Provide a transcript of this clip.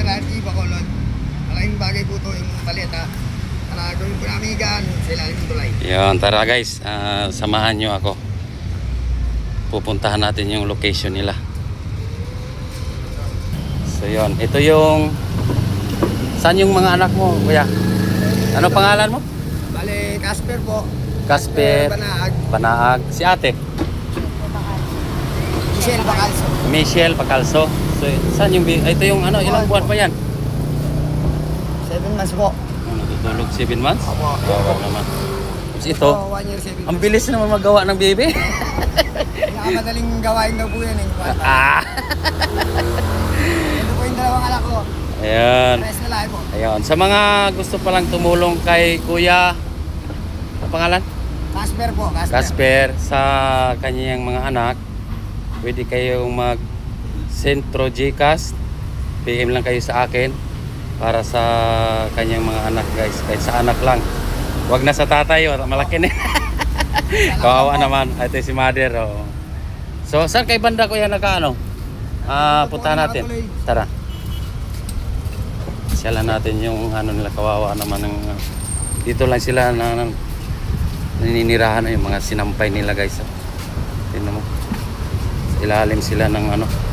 Mr. Randy Bacolod. Malaking bagay po to yung paleta. Para gawin po namin higaan sa ilalim ng tulay. Yun, tara guys, ah, samahan nyo ako. Pupuntahan natin yung location nila. So yun, ito yung... Saan yung mga anak mo, kuya? Ano pangalan mo? Bale, Casper po. Casper, Banaag. Banaag, si ate. Michelle Bacalso. Michelle Pacalso. So, saan yung... bi- Ito yung ano, ilang buwan pa yan? Seven months po. Ano, tutulog 7 months? Opo. Wow naman. Tapos ito, Oh, one year, seven ang months. bilis naman magawa ng baby. Pinakamadaling gawain daw po yan eh. ah! Ito po yung dalawang anak ko. Ayan. Rest na lahat po. Ayun, sa mga gusto palang tumulong kay Kuya, ano pangalan? Casper po, Casper. Casper, sa kanyang mga anak, pwede kayong mag Centro Gcast, PM lang kayo sa akin para sa kanyang mga anak guys, kahit sa anak lang. Huwag na sa tatay, wala- malaki na. Kawawa naman, ito si mother. Oh. So, saan kay banda ko yan naka ano? Ah, punta natin. Tara. Sila natin yung ano nila kawawa naman ng uh, dito lang sila na, na naninirahan yung mga sinampay nila guys. oh. Tingnan mo. Ilalim sila ng ano